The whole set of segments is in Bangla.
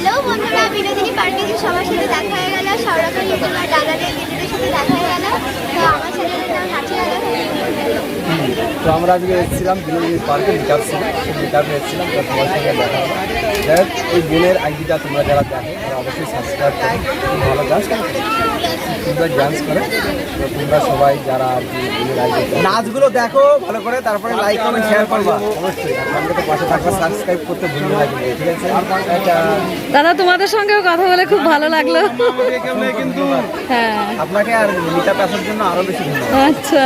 হ্যালো বন্ধুরা, বিনোদিনী পার্কে সবার সাথে দেখা হয়ে গেল। সরকার ইউটিউবার দাদাদের সাথে দেখা হয়ে গেল। তো আমার দাদা তো আমরা আজকে এসেছিলাম বিনোদিনী পার্কে মিটাপ ছিল। সেই মিটাপে এসেছিলাম তো তোমার সঙ্গে দেখা হলো। যাই হোক, এই বোনের আইডিটা তোমরা যারা দেখো তারা অবশ্যই সাবস্ক্রাইব করো। খুব ভালো ডান্স করে। ডান্স করে। তো তোমরা সবাই যারা আর কি বোনের আইডি নাচগুলো দেখো ভালো করে তারপরে লাইক কমেন্ট শেয়ার করবা। অবশ্যই আর আমাকে তো পাশে থাকবে সাবস্ক্রাইব করতে ভুলবে না কিন্তু ঠিক আছে? দাদা তোমাদের সঙ্গেও কথা বলে খুব ভালো লাগল। কিন্তু হ্যাঁ। আপনাকে আর মিটাপ আসার জন্য আরও বেশি আচ্ছা।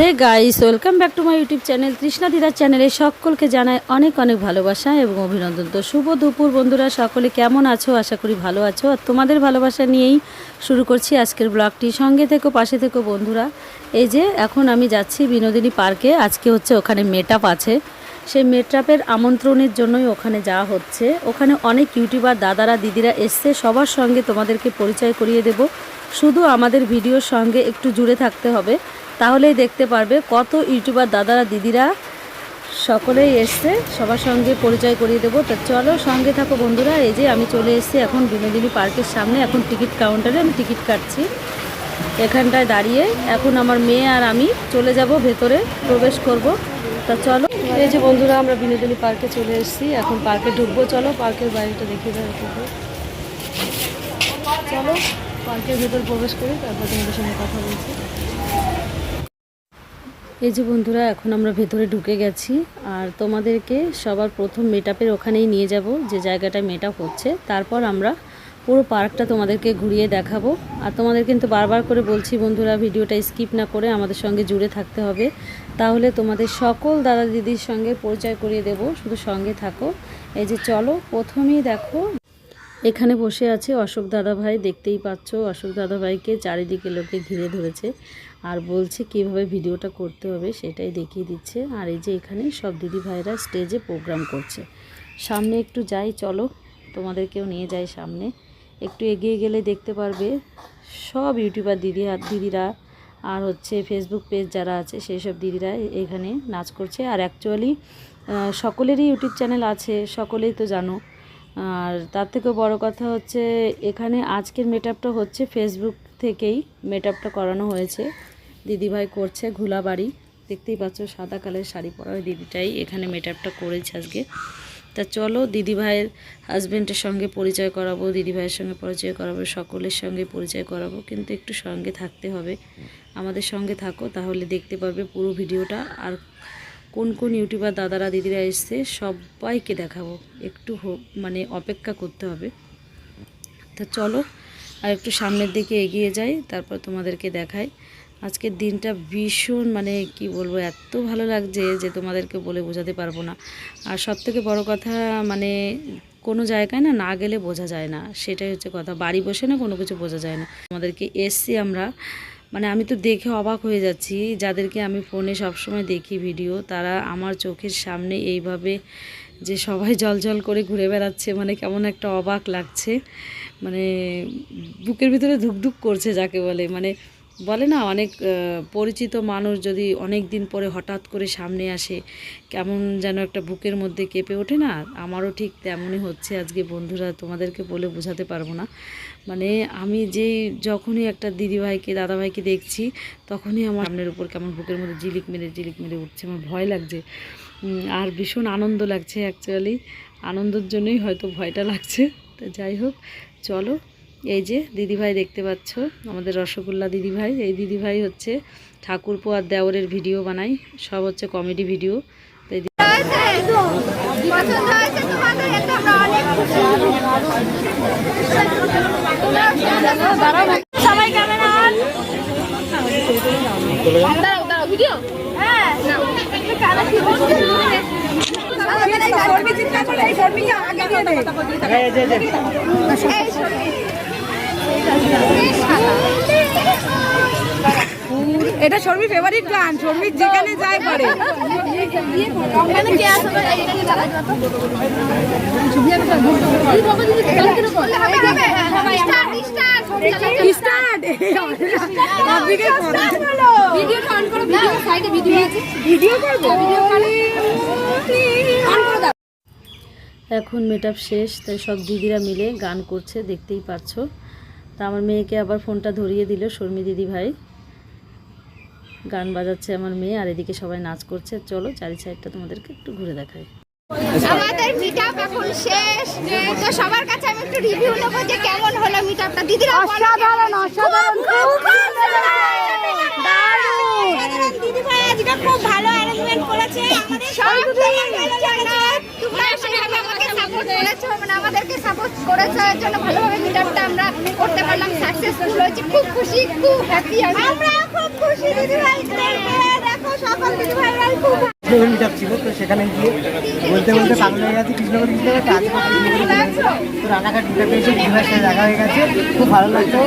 Hey guys welcome back to my YouTube channel Trishna দিদার চ্যানেলে সকলকে জানায় অনেক অনেক ভালোবাসা এবং অভিনন্দন। তো শুভ দুপুর বন্ধুরা, সকলে কেমন আছো? আশা করি ভালো আছো। আর তোমাদের ভালোবাসা নিয়েই শুরু করছি আজকের ব্লগটি। সঙ্গে থেকো, পাশে থেকো বন্ধুরা। এই যে, এখন আমি যাচ্ছি বিনোদিনী পার্কে। আজকে হচ্ছে ওখানে মেটআপ আছে। সেই মেটআপের আমন্ত্রণের জন্যই ওখানে যাওয়া হচ্ছে। ওখানে অনেক ইউটিউবার দাদারা, দিদিরা এসছে। সবার সঙ্গে তোমাদেরকে পরিচয় করিয়ে দেব। শুধু আমাদের ভিডিওর সঙ্গে একটু জুড়ে থাকতে হবে। তাহলেই দেখতে পারবে কত ইউটিউবার দাদারা, দিদিরা সকলেই এসছে। সবার সঙ্গে পরিচয় করিয়ে দেবো। তো চলো সঙ্গে থাকো বন্ধুরা। এই যে আমি চলে এসেছি এখন বিনোদিনী পার্কের সামনে। এখন টিকিট কাউন্টারে আমি টিকিট কাটছি। এখানটায় দাঁড়িয়ে এখন আমার মেয়ে আর আমি চলে যাব ভেতরে প্রবেশ করব। তা চলো। এই যে বন্ধুরা, আমরা বিনোদিনী পার্কে চলে এসেছি। এখন পার্কে ঢুকবো। চলো পার্কের বাইরেটা দেখিয়ে দেওয়া চলো পার্কের ভেতর প্রবেশ করি, তারপর তোমাদের সঙ্গে কথা বলছি। এই যে বন্ধুরা, এখন আমরা ভেতরে ঢুকে গেছি আর তোমাদেরকে সবার প্রথম মেটআপের ওখানেই নিয়ে যাব, যে জায়গাটায় মেটআপ হচ্ছে। তারপর আমরা পুরো পার্কটা তোমাদেরকে ঘুরিয়ে দেখাবো। আর তোমাদের কিন্তু বারবার করে বলছি বন্ধুরা, ভিডিওটা স্কিপ না করে আমাদের সঙ্গে জুড়ে থাকতে হবে। তাহলে তোমাদের সকল দাদা দিদির সঙ্গে পরিচয় করিয়ে দেব, শুধু সঙ্গে থাকো। এই যে চলো, প্রথমেই দেখো। এখানে বসে আছে অশোক দাদা ভাই দেখতেই পাচ্ছ অশোক দাদা ভাইকে চারিদিকে লোকে ঘিরে ধরেছে। আর বলছে কীভাবে ভিডিওটা করতে হবে সেটাই দেখিয়ে দিচ্ছে। আর এই যে এখানে সব দিদি ভাইরা স্টেজে প্রোগ্রাম করছে। সামনে একটু যাই, চলো। তোমাদেরকেও নিয়ে যাই সামনে। একটু এগিয়ে গেলে দেখতে পারবে সব ইউটিউবার দিদি দিদিরা আর হচ্ছে ফেসবুক পেজ যারা আছে সেই সব দিদিরা এখানে নাচ করছে। আর অ্যাকচুয়ালি সকলেরই ইউটিউব চ্যানেল আছে, সকলেই তো জানো। আর তার থেকেও বড় কথা হচ্ছে, এখানে আজকের মেটআপটা হচ্ছে ফেসবুক থেকেই মেটআপটা করানো হয়েছে। দিদিভাই করছে ঘুলাবাড়ি। দেখতেই পাচ্ছ, সাদা কালারের শাড়ি পরা ওই দিদিটাই এখানে মেটআপটা করেছে আজকে। তা চলো, দিদিভাইয়ের হাজব্যান্ডের সঙ্গে পরিচয় করাবো, দিদিভাইয়ের সঙ্গে পরিচয় করাবো, সকলের সঙ্গে পরিচয় করাবো, কিন্তু একটু সঙ্গে থাকতে হবে। আমাদের সঙ্গে থাকো, তাহলে দেখতে পারবে পুরো ভিডিওটা। আর কোন কোন ইউটিউবার দাদারা, দিদিরা এসছে, সবাইকে দেখাবো। একটু মানে অপেক্ষা করতে হবে। তা চলো আর একটু সামনের দিকে এগিয়ে যাই, তারপর তোমাদেরকে দেখাই। আজকের দিনটা ভীষণ মানে কি বলব, এত ভালো লাগছে যে তোমাদেরকে বলে বোঝাতে পারব না। আর সব থেকে বড়ো কথা মানে কোনো জায়গায় না না গেলে বোঝা যায় না। সেটাই হচ্ছে কথা, বাড়ি বসে না কোনো কিছু বোঝা যায় না। আমাদেরকে এসছি আমরা মানে আমি তো দেখে অবাক হয়ে যাচ্ছি, যাদেরকে আমি ফোনে সবসময় দেখি ভিডিও, তারা আমার চোখের সামনে এইভাবে যে সবাই জল জল করে ঘুরে বেড়াচ্ছে মানে কেমন একটা অবাক লাগছে। মানে বুকের ভিতরে ধুকধুক করছে যাকে বলে। মানে বলে না, অনেক পরিচিত মানুষ যদি অনেক দিন পরে হঠাৎ করে সামনে আসে, কেমন যেন একটা বুকের মধ্যে কেঁপে ওঠে না? আমারও ঠিক তেমনই হচ্ছে আজকে বন্ধুরা, তোমাদেরকে বলে বোঝাতে পারব না। মানে আমি যেই, যখনই একটা দিদিভাইকে, দাদাভাইকে দেখছি, তখনই আমার সামনের উপর কেমন বুকের মধ্যে জিলিক মেরে জিলিক মেরে উঠছে, আমার ভয় লাগছে। আর ভীষণ আনন্দ লাগছে অ্যাকচুয়ালি আনন্দের জন্যই হয়তো ভয়টা লাগছে। তো যাই হোক চলো, এই যে দিদিভাই দেখতে পাচ্ছ, আমাদের রসগোল্লা দিদিভাই। এই দিদিভাই হচ্ছে ঠাকুরপো আর দেওরের ভিডিও বানাই সব হচ্ছে কমেডি ভিডিও তো এই দি- পছন্দ হয়েছে তোমাদের এত আমরা অনেক খুশি সবাই ক্যামেরা অন দাঁড়াও দাঁড়াও ভিডিও হ্যাঁ নাও একটু কাদা কি বলছো এটা শর্মির ফেভারিট গান শর্মির যেখানে যায় ভিডিও করব ভিডিও অন করে দাও এখন মেকআপ শেষ তাই সব দিদিরা মিলে গান করছে দেখতেই পাচ্ছ তা আমার মেয়েকে আবার ফোনটা ধরিয়ে দিল শর্মি দিদি ভাই। গান বাজাচ্ছে আমার মেয়ে আর এদিকে সবাই নাচ করছে। চলো চারি সাইডটা তোমাদেরকে একটু ঘুরে দেখাই। আমাদের মিটআপ এখন শেষ। তো সবার কাছে আমি একটু রিভিউ নেব যে কেমন হলো মিটআপটা দিদিরা অসাধারণ অসাধারণ দারুণ। দিদি ভাই আজকে খুব ভালো অ্যারেঞ্জমেন্ট করেছে। আমাদের সব তোমরা সেভাবে আমাকে সাপোর্ট করেছ মানে আমাদেরকে সাপোর্ট করেছ এর জন্য ভালোভাবে মিটআপটা আমরা করতে পারলাম সাকসেসফুল হয়েছে। খুব খুশি খুব হ্যাপি আমরা খুব খুশি দিদি ভাই দেখো সকল দিদি ভাইরা খুব কৃষ্ণগর মিট ছিল তো সেখানে গিয়ে বলতে বলতে পাগল হয়ে গেছে কৃষ্ণগর মিট তো রানাঘাট মিট এসে বিভার সাথে দেখা হয়ে গেছে খুব ভালো লাগছে।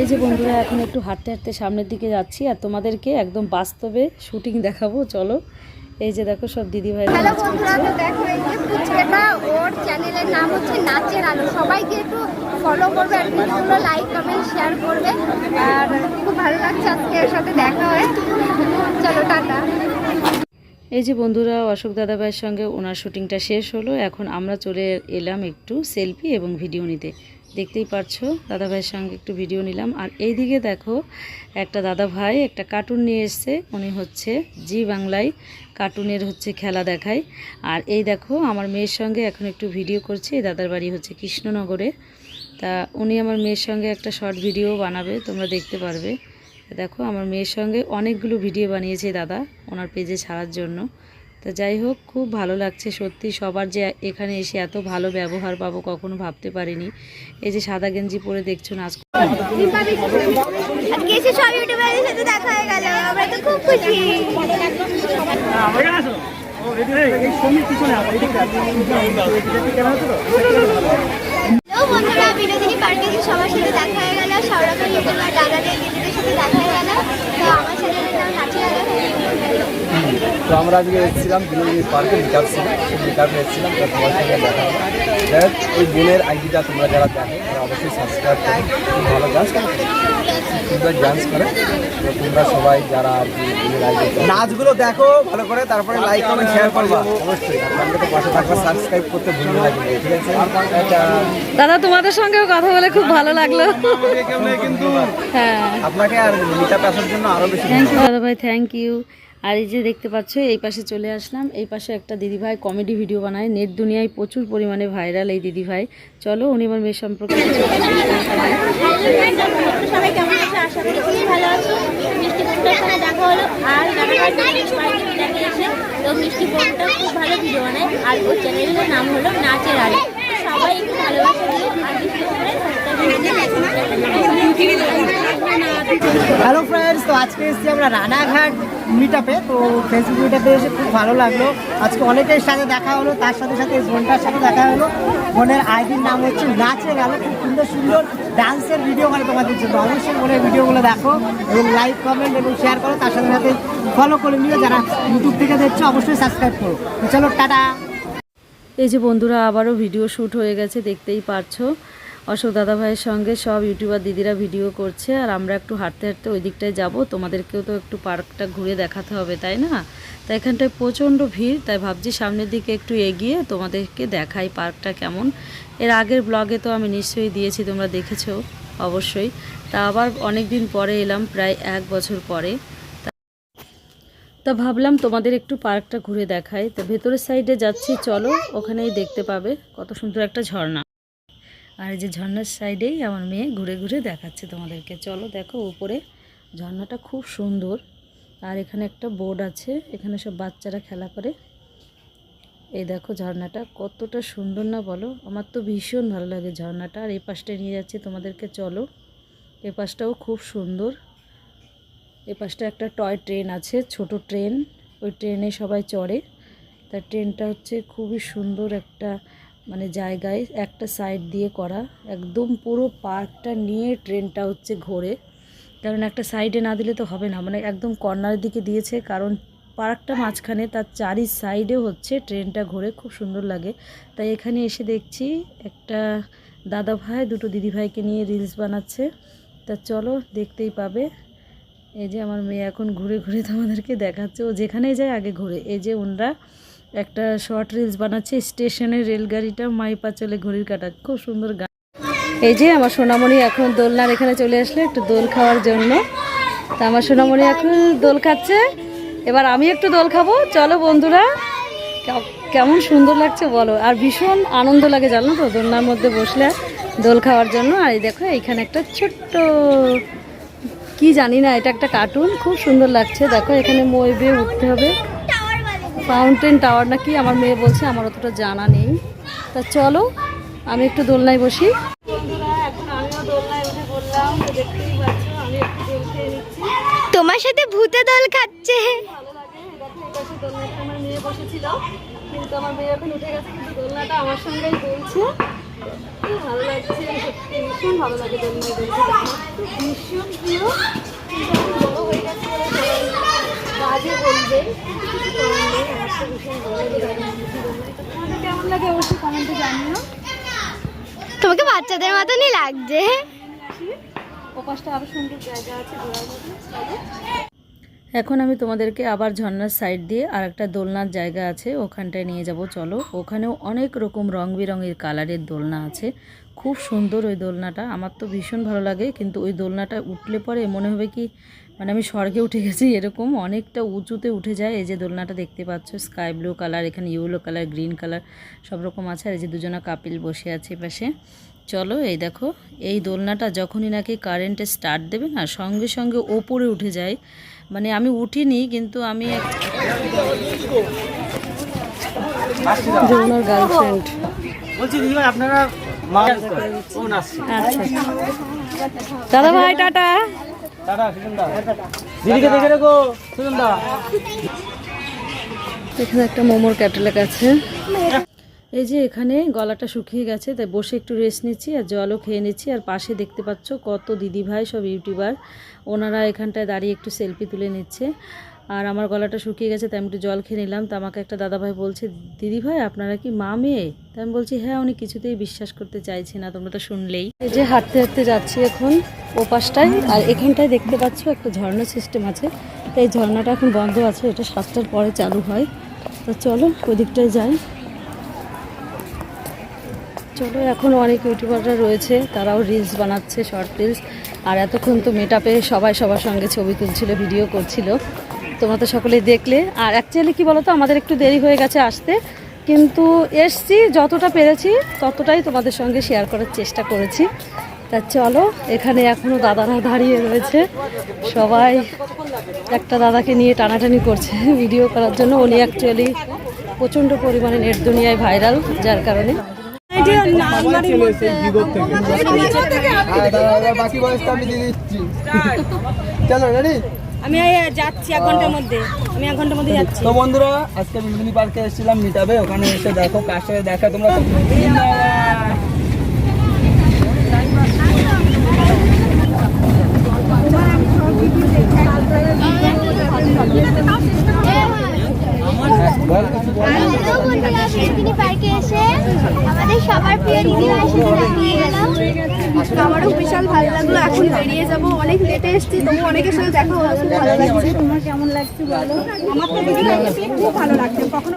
এই যে বন্ধুরা এখন একটু হাঁটতে হাঁটতে সামনের দিকে যাচ্ছি আর তোমাদেরকে একদম বাস্তবে শুটিং দেখাবো চলো। এই যে দেখো সব দিদি ভাই হ্যালো বন্ধুরা তো দেখো এই যে পুচকেটা ওর চ্যানেলের নাম হচ্ছে নাচের আলো। সবাইকে একটু ফলো করবে আর ভিডিওগুলো লাইক কমেন্ট শেয়ার করবে। আর খুব ভালো লাগছে আজকে এর সাথে দেখা হয়ে। চলো টাটা। এই যে বন্ধুরা অশোক দাদাভাইয়ের সঙ্গে ওনার শুটিংটা শেষ হলো। এখন আমরা চলে এলাম একটু সেলফি এবং ভিডিও নিতে। দেখতেই পারছ দাদাভাইয়ের সঙ্গে একটু ভিডিও নিলাম। আর এইদিকে দেখো একটা দাদাভাই একটা কার্টুন নিয়ে এসছে। উনি হচ্ছে জি বাংলায় কার্টুনের হচ্ছে খেলা দেখায় আর এই দেখো, আমার মেয়ের সঙ্গে এখন একটু ভিডিও করছে দাদার বাড়ি হচ্ছে কৃষ্ণনগরে। তা উনি আমার মেয়ের সঙ্গে একটা শর্ট ভিডিও বানাবে, তোমরা দেখতে পারবে। দেখো, আমার মেয়ের সঙ্গে অনেকগুলো ভিডিও বানিয়েছে দাদা, ওনার পেজে ছাড়ার জন্য। তা যাই হোক, খুব ভালো লাগছে সত্যি। সবার যে এখানে এসে এত ভালো ব্যবহার পাবো কখনো ভাবতে পারিনি। এই যে সাদা গেঞ্জি পরে দেখছ সব যে সবার সাথে দেখা হয়ে গেল। সৌরভ ইউটিউবার দাদাদের দিদিদের সাথে দেখা হয়ে গেল তো আমার চ্যানেলের নাম নাচিয়ে তো আমরা আজকে এসেছিলাম বিনোদিনী পার্কে মিটাপ ছিল সেই মিটাপে এসেছিলাম তো তোমার সঙ্গে দেখা হোক, ওই বোনের আইডিটা তোমরা যারা দেখো তারা অবশ্যই সাবস্ক্রাইব করো খুব ভালো ডান্স করে। সুন্দর ডান্স করে তো তোমরা সবাই যারা আর কি বোনের আইডি নাচগুলো দেখো ভালো করে তারপরে লাইক কমেন্ট শেয়ার করবা। অবশ্যই আপনাকে তো পাশে থাকবে সাবস্ক্রাইব করতে ভুলবে না কিন্তু ঠিক আছে? দাদা তোমাদের সঙ্গেও কথা বলে খুব ভালো লাগল। কিন্তু হ্যাঁ। আপনাকে আর মিটাপ আসার জন্য আরও বেশি থ্যাংক ইউ দাদা ভাই থ্যাংক ইউ আর এই যে দেখতে পাচ্ছ, এই পাশে চলে আসলাম। এই পাশে একটা দিদিভাই কমেডি ভিডিও বানায়। নেট দুনিয়ায় প্রচুর পরিমাণে ভাইরাল এই দিদিভাই। চলো, উনি আমার মেয়ের সম্পর্কে আর ওর চ্যানেলের নাম হলো নাচের আলো সবাই একটু ভালোবাসা হ্যালো ফ্রেন্ডস তো আজকে এসেছি আমরা রানাঘাট মিটাপে তো ফেসবুক মিটাপে এসে খুব ভালো লাগল। আজকে অনেকের সাথে দেখা হলো, তার সাথে সাথে বোনটার সাথে দেখা হলো। বোনের আইডির নাম হচ্ছে নাচে গেল, খুব সুন্দর সুন্দর ডান্সের ভিডিও করে তোমাদের জন্য। অবশ্যই বোনের ভিডিওগুলো দেখো এবং লাইক কমেন্ট এবং শেয়ার করো। তার সাথে সাথে ফলো করে নিও। যারা ইউটিউব থেকে দেখছ, অবশ্যই সাবস্ক্রাইব করো। চলো, টাটা। এই যে বন্ধুরা, আবারও ভিডিও শ্যুট হয়ে গেছে, দেখতেই পারছ। অশোক দাদা ভাইয়ের সঙ্গে সব ইউটিউবার দিদিরা ভিডিও করছে, আর আমরা একটু হাঁটতে হাঁটতে ওই দিকটায় যাব। তোমাদেরকেও তো একটু পার্কটা ঘুরে দেখাতে হবে, তাই না? তাই এখানটায় প্রচণ্ড ভিড়, তাই ভাবছি সামনের দিকে একটু এগিয়ে তোমাদেরকে দেখাই পার্কটা কেমন। এর আগের ব্লগে তো আমি নিশ্চয়ই দিয়েছি, তোমরা দেখেছ অবশ্যই। তা আবার অনেক দিন পরে এলাম, প্রায় এক বছর পরে। তা ভাবলাম তোমাদের একটু পার্কটা ঘুরে দেখাই। তো ভেতরের সাইডে যাচ্ছি, চলো ওখানেই দেখতে পাবে কত সুন্দর একটা ঝর্ণা। আর এই যে ঝর্ণার সাইডেই আমার মেয়ে ঘুরে ঘুরে দেখাচ্ছে তোমাদেরকে। চলো দেখো উপরে, ঝর্ণাটা খুব সুন্দর। আর এখানে একটা বোর্ড আছে, এখানে সব বাচ্চারা খেলা করে। এই দেখো ঝর্ণাটা কতটা সুন্দর না বলো? আমার তো ভীষণ ভালো লাগে ঝর্ণাটা। আর এই পাশটায় নিয়ে যাচ্ছি তোমাদেরকে, চলো। এ পাশটাও খুব সুন্দর। এ পাশটা একটা টয় ট্রেন আছে, ছোট ট্রেন। ওই ট্রেনে সবাই চড়ে। তা ট্রেনটা হচ্ছে খুবই সুন্দর একটা মানে জায়গায় একটা সাইড দিয়ে করা। একদম পুরো পার্কটা নিয়ে ট্রেনটা হচ্ছে ঘোরে। কারণ একটা সাইডে না দিলে তো হবে না। মানে একদম কর্নারের দিকে দিয়েছে। কারণ পার্কটা মাঝখানে তার চারি সাইডে হচ্ছে ট্রেনটা ঘোরে। খুব সুন্দর লাগে। তাই এখানে এসে দেখছি একটা দাদা ভাই, দুটো দিদি ভাইকে নিয়ে রিলস বানাচ্ছে। তা চলো দেখতেই পাবে। এই যে আমার মেয়ে এখন ঘুরে ঘুরে তোমাদেরকে দেখাচ্ছে। ও যেখানেই যায় আগে ঘুরে। এই যে ওনরা একটা শর্ট রিলস বানাচ্ছে স্টেশনের রেলগাড়িটা মাইপা চলে ঘড়ির কাটা, খুব সুন্দর গান এই যে আমার সোনামণি এখন দোলনার এখানে চলে আসলে একটু দোল খাওয়ার জন্য। তা আমার সোনামণি এখন দোল খাচ্ছে। এবার আমি একটু দোল খাব। চলো বন্ধুরা কেমন সুন্দর লাগছে বলো। আর ভীষণ আনন্দ লাগে, জানো তো, দোলনার মধ্যে বসলে দোল খাওয়ার জন্য। আর দেখো, এইখানে একটা ছোট্ট কি জানি না, এটা একটা কার্টুন খুব সুন্দর লাগছে। দেখো, এখানে মই বেয়ে উঠতে হবে। ফাউন্টেন টাওয়ার নাকি? আমার মেয়ে বলছে আমার অতটা জানা নেই। তা চলো আমি একটু দোলনায় বসি। এখন আমিও দোলনায় উঠে বললাম দেখতেই পাচ্ছ আমি একটু দোল খেয়ে নিচ্ছি। তোমার সাথে ভূতে দল খাচ্ছে। ভালো লাগে দেখো এই আমার মেয়ে বসেছিল। কিন্তু আমার মেয়ে এখন উঠে গেছে কিন্তু দোলনাটা আমার সঙ্গেই দুলছে ভালো লাগছে সত্যি ভীষণ ভালো লাগে দোলনায় তো ভীষণ প্রিয়। কিন্তু আমি বড় হয়ে গেছে বাজে বলবে। তোমাকে বাচ্চাদের মতনই লাগছে। ওপাশটা আরও সুন্দর জায়গা আছে। এখন আমি তোমাদেরকে আবার ঝর্নার সাইড দিয়ে আর একটা দোলনার জায়গা আছে, ওখানটায় নিয়ে যাব। চলো, ওখানেও অনেক রকম রং বেরঙের কালারের দোলনা আছে। খুব সুন্দর ওই দোলনাটা, আমার তো ভীষণ ভালো লাগে, কিন্তু ওই দোলনাটা উঠলে পরে মনে হবে কি মানে আমি স্বর্গে উঠে গেছি, এরকম অনেকটা উঁচুতে উঠে যায়। এই যে দোলনাটা দেখতে পাচ্ছ স্কাই ব্লু কালার এখানে ইয়েলো কালার গ্রিন কালার সব রকম আছে, আর এই যে দুজনা কাপিল বসে আছে পাশে। চলো, এই দেখো, এই দোলনাটা যখনই নাকি কারেন্টে স্টার্ট দেবে না, সঙ্গে সঙ্গে ওপরে উঠে যায়। মানে আমি উঠিনি কিন্তু আমি এক- গার্লফ্রেন্ড বলছি দিদিভাই আপনারা আচ্ছা। দাদা ভাই টাটা। দিদিকে দেখে রেখো এখানে একটা মোমোর ক্যাটালগ আছে। এই যে এখানে গলাটা শুকিয়ে গেছে, তাই বসে একটু রেস্ট নিচ্ছি আর জলও খেয়ে নিচ্ছি। আর পাশে দেখতে পাচ্ছ কত দিদি ভাই সব ইউটিউবার ওনারা এখানটায় দাঁড়িয়ে একটু সেলফি তুলে নিচ্ছে। আর আমার গলাটা শুকিয়ে গেছে, তাই আমি একটু জল খেয়ে নিলাম। তো আমাকে একটা দাদাভাই বলছে দিদি ভাই আপনারা কি মা মেয়ে? তাই আমি বলছি হ্যাঁ উনি কিছুতেই বিশ্বাস করতে চাইছে না, তোমরা তো শুনলেই। এই যে হাঁটতে হাঁটতে যাচ্ছি এখন ওপাশটায়, আর এখানটায় দেখতে পাচ্ছ একটা ঝর্ণা সিস্টেম আছে। তাই ঝর্ণাটা এখন বন্ধ আছে, এটা সাতটার পরে চালু হয়। তো চলো, ওদিকটায় যাই। চলো, এখন অনেক ইউটিউবাররা রয়েছে, তারাও রিলস বানাচ্ছে শর্ট রিলস আর এতক্ষণ তো মেটাপে সবাই সবার সঙ্গে ছবি তুলছিল ভিডিও করছিল। তোমরা তো সকলেই দেখলে। আর অ্যাকচুয়ালি কি বলতো, আমাদের একটু দেরি হয়ে গেছে আসতে। কিন্তু এসছি, যতটা পেরেছি, ততটাই তোমাদের সঙ্গে শেয়ার করার চেষ্টা করেছি। তা চলো, এখানে এখনও দাদারা দাঁড়িয়ে রয়েছে। সবাই একটা দাদাকে নিয়ে টানাটানি করছে ভিডিও করার জন্য। উনি অ্যাকচুয়ালি প্রচণ্ড পরিমাণে নেট দুনিয়ায় ভাইরাল যার কারণে। বাকি বয়সটা আমি দিয়ে দিচ্ছি। চলো রেডি আমি যাচ্ছি এক ঘণ্টার মধ্যে। আমি এক ঘণ্টার মধ্যে যাচ্ছি। তো বন্ধুরা আজকে বিলুনি পার্কে এসেছিলাম মিটাবে। ওখানে এসে দেখো কার সাথে দেখা তোমরা পার্কে এসে আমাদের সবার প্রিয় নিয়ে গেলাম আমারও বিশাল ভালো লাগল এখন বেরিয়ে যাব অনেক লেটে এসেছি তবু অনেকের সাথে দেখা হলো খুব ভালো লাগছে তোমার কেমন লাগছে বলো আমার তো খুব ভালো লাগছে কখনো?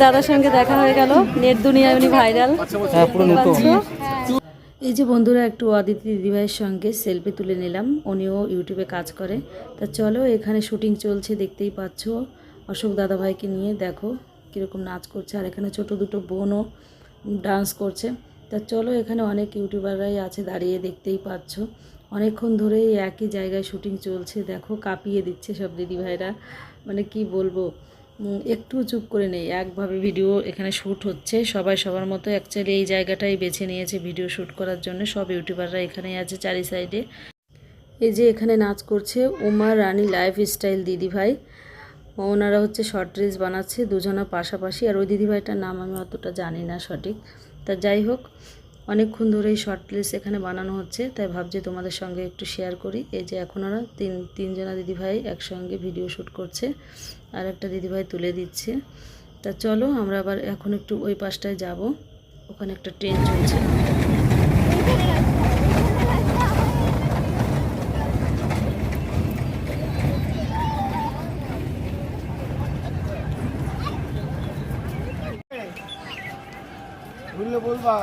দাদার সঙ্গে দেখা হয়ে গেল নেট দুনিয়ায় উনি ভাইরাল পুরো এই যে বন্ধুরা, একটু অদিতি দিদিভাইয়ের সঙ্গে সেলফি তুলে নিলাম। উনিও ইউটিউবে কাজ করে। তা চলো, এখানে শুটিং চলছে, দেখতেই পাচ্ছ। অশোক দাদাভাইকে নিয়ে দেখো কীরকম নাচ করছে। আর এখানে ছোট দুটো বোনও ডান্স করছে। তা চলো, এখানে অনেক ইউটিউবাররাই আছে, দাঁড়িয়ে দেখতেই পাচ্ছ। অনেকক্ষণ ধরে একই জায়গায় শুটিং চলছে। দেখো, কাঁপিয়ে দিচ্ছে সব দিদিভাইরা। মানে কি বলব? একটু চুপ করে নেই। একভাবে ভিডিও এখানে শ্যুট হচ্ছে। সবাই সবার মতো অ্যাকচুয়ালি এই জায়গাটাই বেছে নিয়েছে ভিডিও শ্যুট করার জন্য। সব ইউটিউবাররা এখানেই আছে চারি সাইডে এই যে এখানে নাচ করছে উমা রানী লাইফ স্টাইল দিদিভাই ওনারা হচ্ছে শর্ট রিলস বানাচ্ছে, দুজনা পাশাপাশি। আর ওই দিদিভাইটার নাম আমি অতটা জানি না সঠিক। তা যাই হোক অনেকক্ষণ ধরে এই শর্ট রিলস এখানে বানানো হচ্ছে, তাই ভাবছি তোমাদের সঙ্গে একটু শেয়ার করি। এই যে এখন ওরা তিন, তিনজনা দিদিভাই একসঙ্গে ভিডিও শ্যুট করছে, আর একটা দিদিভাই তুলে দিচ্ছে। তা চলো আমরা আবার এখন একটু ওই পাশটায় যাব, ওখানে একটা ট্রেন চলছে। বলবা?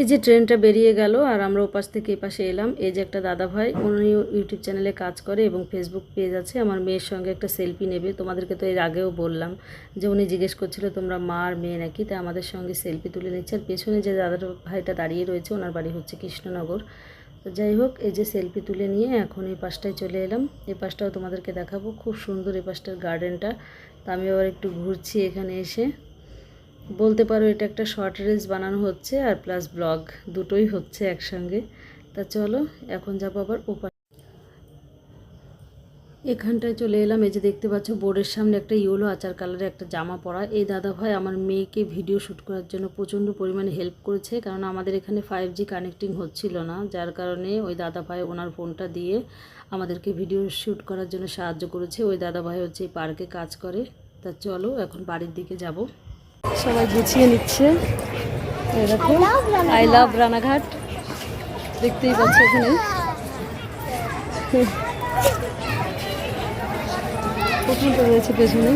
এই যে ট্রেনটা বেরিয়ে গেল আর আমরা ওপাশ থেকে এপাশে এলাম। এই যে একটা দাদা ভাই উনি ইউটিউব চ্যানেলে কাজ করে এবং ফেসবুক পেজ আছে। আমার মেয়ের সঙ্গে একটা সেলফি নেবে। তোমাদেরকে তো এর আগেও বললাম যে উনি জিজ্ঞেস করছিল, তোমরা মা আর মেয়ে নাকি? তাই আমাদের সঙ্গে সেলফি তুলে নিচ্ছে। আর পেছনে যে দাদা ভাইটা দাঁড়িয়ে রয়েছে, ওনার বাড়ি হচ্ছে কৃষ্ণনগর। তো যাই হোক, এই যে সেলফি তুলে নিয়ে এখন এই পাশটায় চলে এলাম। এই পাশটাও তোমাদেরকে দেখাবো। খুব সুন্দর এই পাশটার গার্ডেনটা তা আমি আবার একটু ঘুরছি এখানে এসে। বলতে পারো এটা একটা শর্ট রিলস বানানো হচ্ছে আর প্লাস ব্লগ দুটোই হচ্ছে একসঙ্গে। তা চলো, এখন যাব আবার ওপার এখানটায় চলে এলাম, এই যে দেখতে পাচ্ছ বোর্ডের সামনে একটা ইয়েলো আচার কালারের একটা জামা পরা। এই দাদা ভাই আমার মেয়েকে ভিডিও শ্যুট করার জন্য প্রচণ্ড পরিমাণে হেল্প করেছে, কারণ আমাদের এখানে ফাইভ জি কানেক্টিং হচ্ছিল না, যার কারণে ওই দাদা ভাই ওনার ফোনটা দিয়ে আমাদেরকে ভিডিও শ্যুট করার জন্য সাহায্য করেছে। ওই দাদা ভাই হচ্ছে এই পার্কে কাজ করে। তা চলো, এখন বাড়ির দিকে যাব। সবাই গুছিয়ে নিচ্ছে। এরকম আই লাভ রানাঘাট। দেখতেই পাচ্ছ এখানে। রয়েছে পেছনে।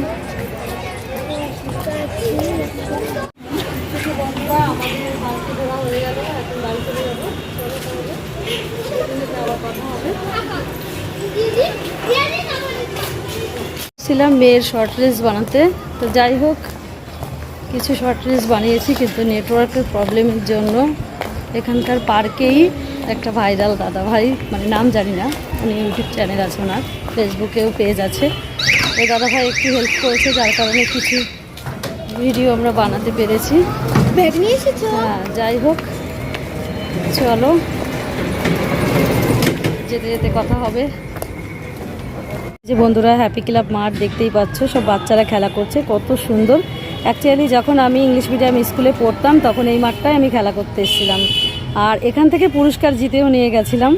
ছিলাম মেয়ের শর্ট রিলস বানাতে। তো যাই হোক কিছু শর্ট রিলস বানিয়েছি কিন্তু নেটওয়ার্কের প্রবলেমের জন্য। এখানকার পার্কেই একটা ভাইরাল দাদা ভাই মানে নাম জানি না উনি ইউটিউব চ্যানেল আছে ওনার ফেসবুকেও পেজ আছে। ওই দাদা ভাই একটু হেল্প করেছে যার কারণে কিছু ভিডিও আমরা বানাতে পেরেছি। হ্যাঁ যাই হোক চলো। যেতে যেতে কথা হবে। যে বন্ধুরা হ্যাপি ক্লাব মাঠ দেখতেই পাচ্ছ সব বাচ্চারা খেলা করছে কত সুন্দর। অ্যাকচুয়ালি যখন আমি ইংলিশ মিডিয়াম স্কুলে পড়তাম, তখন এই মাঠটায় আমি খেলা করতে এসেছিলাম। আর এখান থেকে পুরস্কার জিতেও নিয়ে গেছিলাম।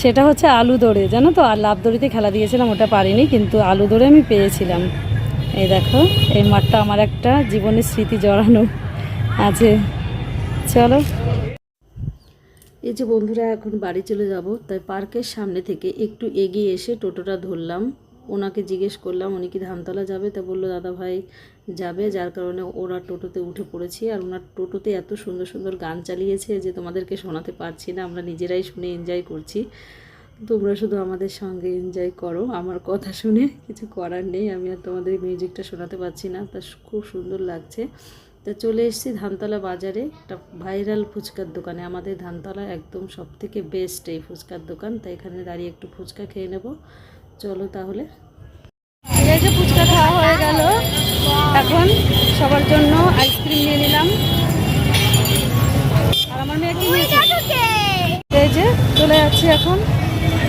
সেটা হচ্ছে আলু দৌড়ে জানো তো, আর লাভ দড়িতে খেলা দিয়েছিলাম, ওটা পারিনি, কিন্তু আলু দৌড়ে আমি পেয়েছিলাম। এই দেখো, এই মাঠটা আমার একটা জীবনের স্মৃতি জড়ানো আছে। চলো। এই যে বন্ধুরা, এখন বাড়ি চলে যাব। তাই পার্কের সামনে থেকে একটু এগিয়ে এসে টোটোটা ধরলাম। ওনাকে জিজ্ঞেস করলাম, উনি কি ধানতলা যাবে? তা বলল, দাদা ভাই যাবে, যার কারণে ওরা টোটোতে উঠে পড়েছি আর ওনার টোটোতে এত সুন্দর সুন্দর গান চালিয়েছে যে তোমাদেরকে শোনাতে পারছি না, আমরা নিজেরাই শুনে এনজয় করছি। তোমরা শুধু আমাদের সঙ্গে এনজয় করো, আমার কথা শুনে কিছু করার নেই, আমি আর তোমাদের মিউজিকটা শোনাতে পারছি না, তা খুব সুন্দর লাগছে। তা চলে এসেছি ধানতলা বাজারে, একটা ভাইরাল ফুচকার দোকানে, আমাদের ধানতলা একদম সব থেকে বেস্ট এই ফুচকার দোকান তাই এখানে দাঁড়িয়ে একটু ফুচকা খেয়ে নেব, চলো তাহলে। ফুচকা খাওয়া হয়ে গেল। এখন সবার জন্য আইসক্রিম নিয়ে নিলাম। আর আমার মেয়ে এই যে চলে যাচ্ছি এখন।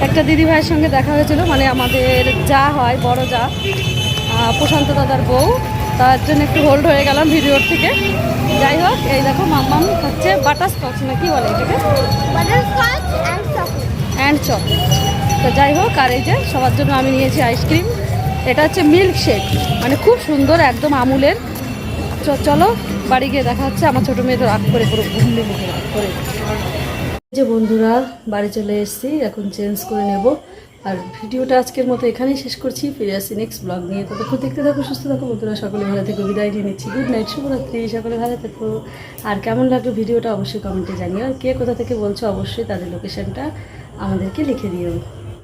একটা দিদি ভাইয়ের সঙ্গে দেখা হয়েছিল মানে আমাদের যা হয় বড় যা। প্রশান্ত দাদার বউ। তার জন্য একটু হোল্ড হয়ে গেলাম ভিডিওর থেকে। যাই হোক এই দেখো মাম্মাম হচ্ছে বাটার স্কচ না কি বলে এটাকে বাটারস্কচ অ্যান্ড চকলেট তো যাই হোক আর এই যে সবার জন্য আমি নিয়েছি আইসক্রিম এটা হচ্ছে মিল্ক শেক মানে খুব সুন্দর একদম আমুলের। চলো বাড়ি গিয়ে দেখা হচ্ছে, আমার ছোটো মেয়ে তো রাগ করে পুরো ঘুমলে মুখে রাগ করে। যে বন্ধুরা, বাড়ি চলে এসেছি, এখন চেঞ্জ করে নেব। আর ভিডিওটা আজকের মতো এখানেই শেষ করছি, ফিরে আসছি নেক্সট ব্লগ নিয়ে। ততক্ষণ দেখতে থাকো, সুস্থ থাকো, বন্ধুরা, সকলে ভালো থেকে, বিদায় নিয়ে নিচ্ছি। গুড নাইট শুভরাত্রি, সকলে ভালো থাকো। আর কেমন লাগল ভিডিওটা অবশ্যই কমেন্টে জানিও। আর কে কোথা থেকে বলছো, অবশ্যই তাদের লোকেশনটা আমাদেরকে লিখে দিও।